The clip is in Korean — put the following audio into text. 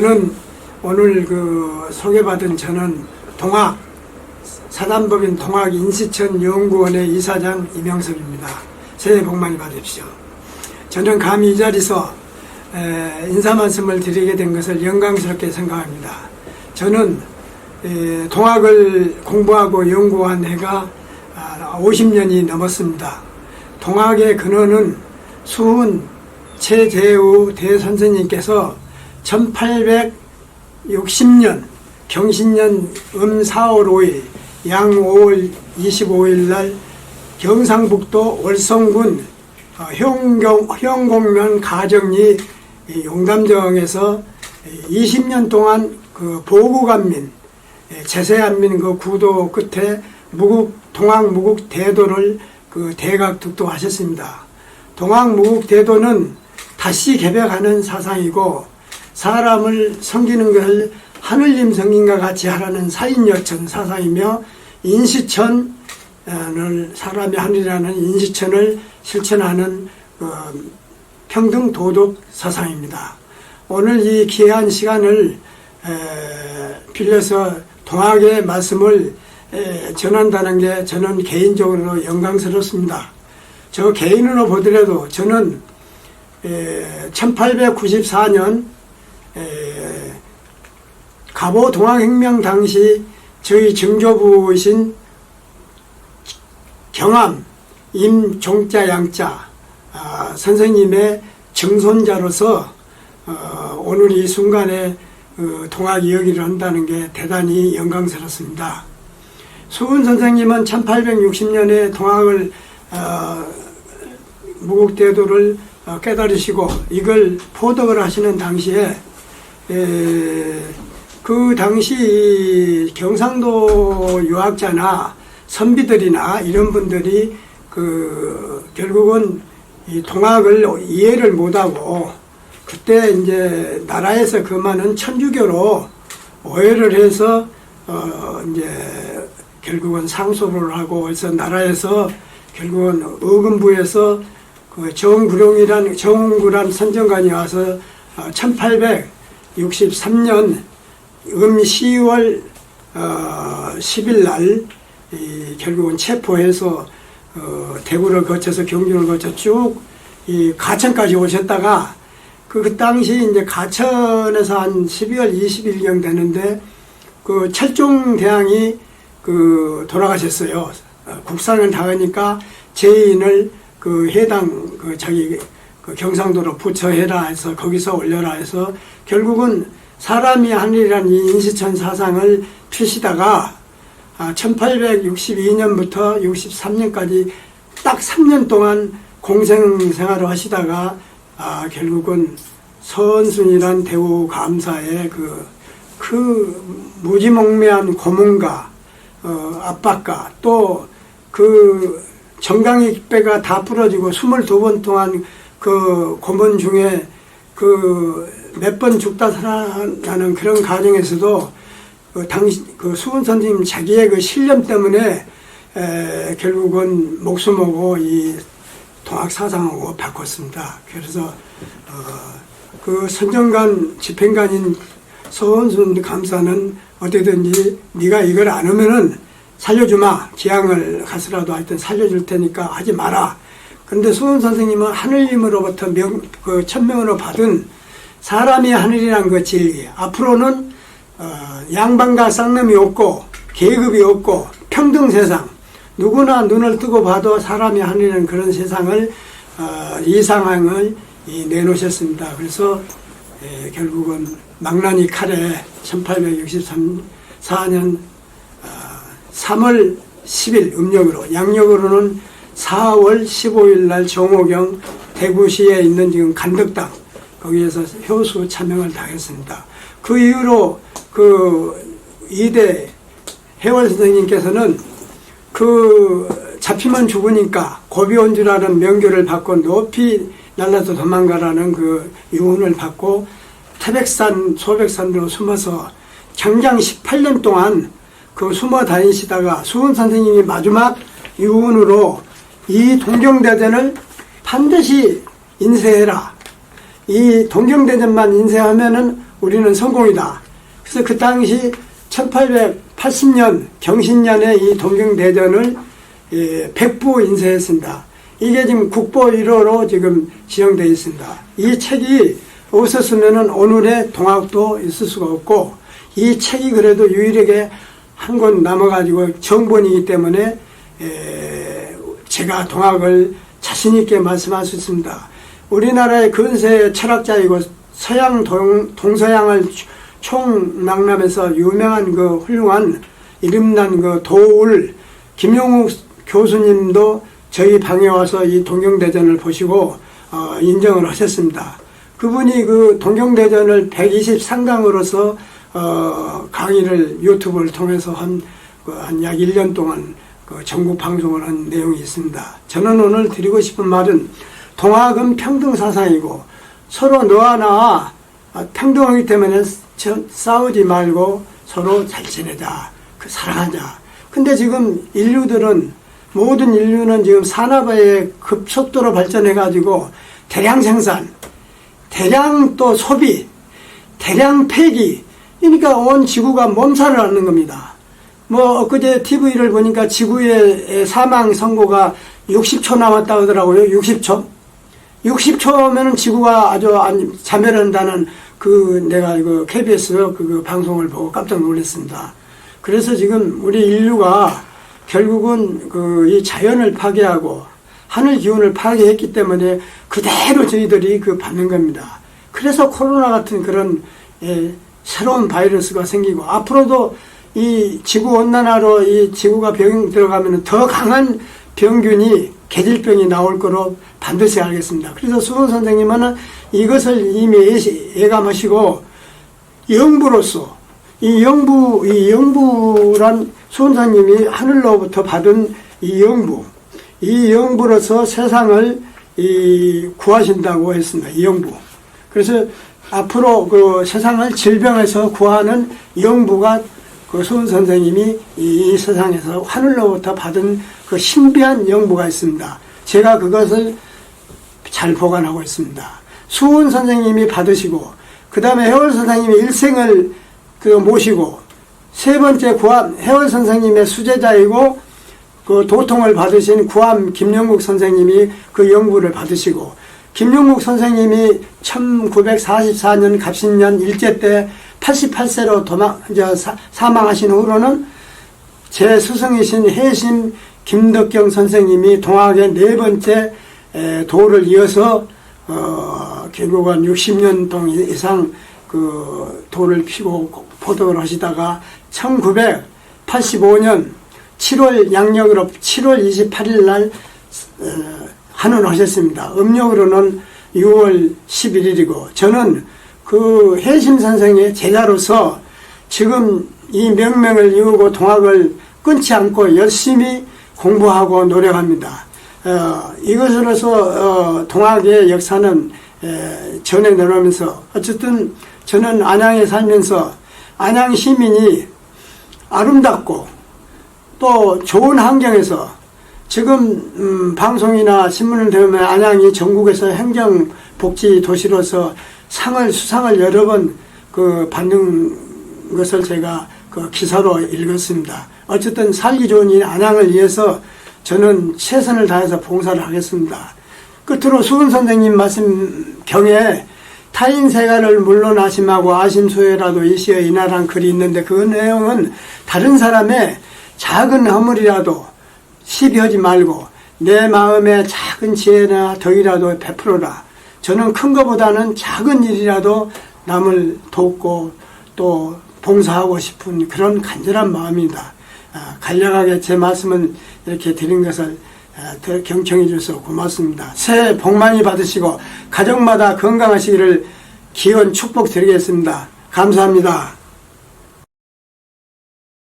저는 오늘 그 소개받은 저는 동학 사단법인 동학 인시천 연구원의 이사장 이명섭입니다. 새해 복 많이 받으십시오. 저는 감히 이 자리에서 에, 인사 말씀을 드리게 된 것을 영광스럽게 생각합니다. 저는 에, 동학을 공부하고 연구한 해가 아, 50년이 넘었습니다. 동학의 근원은 수훈 최재우 대선생님께서 1860년 경신년 음 4월 5일 양 5월 25일 날 경상북도 월성군 어, 형경, 형공면 가정리 이 용담정에서 20년 동안 그 보국안민 예, 제세안민 그 구도 끝에 무국 동학 무국 대도를 그 대각 득도하셨습니다. 동학 무국 대도는 다시 개벽하는 사상이고 사람을 섬기는 것을 하늘님 성인과 같이 하라는 사인여천 사상이며 인시천을 사람이 하늘이라는 인시천을 실천하는 어, 평등 도덕 사상입니다. 오늘 이 귀한 시간을 에, 빌려서 동학의 말씀을 에, 전한다는 게 저는 개인적으로 영광스럽습니다. 저 개인으로 보더라도 저는 1894년 갑오 동학혁명 당시 저희 증조부이신 경암 임종자 양자 아, 선생님의 증손자로서 어, 오늘 이 순간에 어, 동학 이야기를 한다는 게 대단히 영광스럽습니다. 수은 선생님은 1860년에 동학을 어, 무국대도를 어, 깨달으시고 이걸 포덕을 하시는 당시에 예, 그 당시 경상도 유학자나 선비들이나 이런 분들이 그 결국은 이 동학을 이해를 못하고 그때 이제 나라에서 그만은 천주교로 오해를 해서 어 이제 결국은 상소를 하고 그래서 나라에서 결국은 의금부에서 그 정구룡이란 정구란 선정관이 와서 어, 1800 63년 음 10월 어, 10일 날 결국은 체포해서 어, 대구를 거쳐서 경주를 거쳐 쭉 이 가천까지 오셨다가 그, 그 당시 이제 가천에서 한 12월 20일경 되는데 그 철종 대왕이 그 돌아가셨어요. 어, 국상을 당하니까 제인을 그 해당 그 자기 그 경상도로 부처해라 해서 거기서 올려라 해서 결국은 사람이 하늘이라는 이 인시천 사상을 펴시다가 아, 1862년부터 63년까지 딱 3년 동안 공생 생활을 하시다가 아, 결국은 서은순이란 대우 감사의 그, 그 무지몽매한 고문과 어, 압박과 또 그 정강이 배가 다 부러지고 22번 동안 그 고문 중에 그 몇 번 죽다 살아나는 그런 과정에서도 그 당시 그 수은 선생님 자기의 그 신념 때문에 에, 결국은 목숨하고 이 동학 사상하고 바꿨습니다. 그래서 어, 그 선정관 집행관인 서원순 감사는 어떻게든지 네가 이걸 안 하면은 살려주마 기양을 가서라도 하여튼 살려줄 테니까 하지 마라. 근데 수원 선생님은 하늘님으로부터 명, 그 천명으로 받은 사람이 하늘이란 그 진리. 앞으로는 어, 양반과 쌍놈이 없고 계급이 없고 평등 세상. 누구나 눈을 뜨고 봐도 사람이 하늘이라는 그런 세상을 어, 이 상황을 이 내놓으셨습니다. 그래서 에, 결국은 망나니 칼에 1863 3월 10일 음력으로 양력으로는 4월 15일 날 정오경 대구시에 있는 지금 간덕당 거기에서 효수 차명을 당했습니다. 그 이후로 그 이대 해월 선생님께서는 그 잡히면 죽으니까 고비 온 줄 아는 명교를 받고 높이 날라서 도망가라는 그 유언을 받고 태백산 소백산으로 숨어서 장장 18년 동안 그 숨어 다니시다가 수은 선생님이 마지막 유언으로 이 동경대전을 반드시 인쇄해라. 이 동경대전만 인쇄하면은 우리는 성공이다. 그래서 그 당시 1880년 경신년에 이 동경대전을 예, 백부 인쇄했습니다. 이게 지금 국보 1호로 지금 지정되어 있습니다. 이 책이 없었으면 오늘의 동학도 있을 수가 없고 이 책이 그래도 유일하게 한 권 남아가지고 정본이기 때문에 에, 제가 동학을 자신 있게 말씀할 수 있습니다. 우리나라의 근세 철학자이고 서양 동, 동서양을 총망람해서 유명한 그 훌륭한 이름난 그 도울 김용욱 교수님도 저희 방에 와서 이 동경대전을 보시고 어, 인정을 하셨습니다. 그분이 그 동경대전을 123강으로서 어, 강의를 유튜브를 통해서 한, 그한약 1년 동안 그 전국 방송을 한 내용이 있습니다. 저는 오늘 드리고 싶은 말은 동학은 평등 사상이고 서로 너와 나 아, 평등하기 때문에 저- 싸우지 말고 서로 잘 지내자. 그 사랑하자. 근데 지금 인류들은 모든 인류는 지금 산업의 급속도로 발전해 가지고 대량 생산, 대량 또 소비, 대량 폐기, 그러니까 온 지구가 몸살을 앓는 겁니다. 뭐 엊그제 TV를 보니까 지구의 사망 선고가 60초 남았다 하더라고요. 60초. 60초면은 지구가 아주 안- 자멸한다는 그 내가 그 KBS 그, 그 방송을 보고 깜짝 놀랐습니다. 그래서 지금 우리 인류가 결국은 그 이 자연을 파괴하고 하늘 기운을 파괴했기 때문에 그대로 저희들이 그 받는 겁니다. 그래서 코로나 같은 그런 예, 새로운 바이러스가 생기고 앞으로도 이 지구 온난화로 이 지구가 병 들어가면 더 강한 병균이 계질병이 나올 거로 반드시 알겠습니다. 그래서 수원 선생님은 이것을 이미 예감하시고 영부로서 이 영부 이 영부란 수원사님이 하늘로부터 받은 이 영부 이 영부로서 세상을 이 구하신다고 했습니다. 이 영부. 그래서 앞으로 그 세상을 질병에서 구하는 영부가 그 수원 선생님이 이 세상에서 하늘로부터 받은 그 신비한 영부가 있습니다. 제가 그것을 잘 보관하고 있습니다. 수훈 선생님이 받으시고 그 다음에 해월 선생님이 일생을 그 모시고 세 번째 구암 해월 선생님의 수제자이고 그 도통을 받으신 구암 김영국 선생님이 그 연구를 받으시고 김영국 선생님이 1944년 갑신년 일제 때 88세로 도망 저 사, 사망하신 후로는 제 스승이신 해심 김덕경 선생님이 동학의 네 번째 에, 도를 이어서 어, 결국은 60년 동안 이상 그 도를 피고 포도를 하시다가 1985년 7월 양력으로 7월 28일 날 어, 한원하셨습니다. 음력으로는 6월 11일이고 저는 그 해심 선생의 제자로서 지금 이 명명을 이루고 동학을 끊지 않고 열심히 공부하고 노력합니다. 어, 이것으로서 어, 동학의 역사는 에, 전해 내려오면서 어쨌든 저는 안양에 살면서 안양 시민이 아름답고 또 좋은 환경에서 지금 음, 방송이나 신문을 들으면 안양이 전국에서 행정복지 도시로서 상을 수상을 여러 번 그 받는 것을 제가 그 기사로 읽었습니다. 어쨌든 살기 좋은 이 안양을 위해서 저는 최선을 다해서 봉사를 하겠습니다. 끝으로 수은 선생님 말씀 경에 타인 세가를 물러나심하고 아심소외라도 이시여 이나란 글이 있는데 그 내용은 다른 사람의 작은 허물이라도 시비하지 말고 내 마음의 작은 지혜나 덕이라도 베풀어라. 저는 큰 것보다는 작은 일이라도 남을 돕고 또 봉사하고 싶은 그런 간절한 마음입니다. 아, 간략하게 제 말씀은 이렇게 드린 것을 아, 더 경청해 주셔서 고맙습니다. 새해 복 많이 받으시고 가정마다 건강하시기를 기원 축복 드리겠습니다. 감사합니다.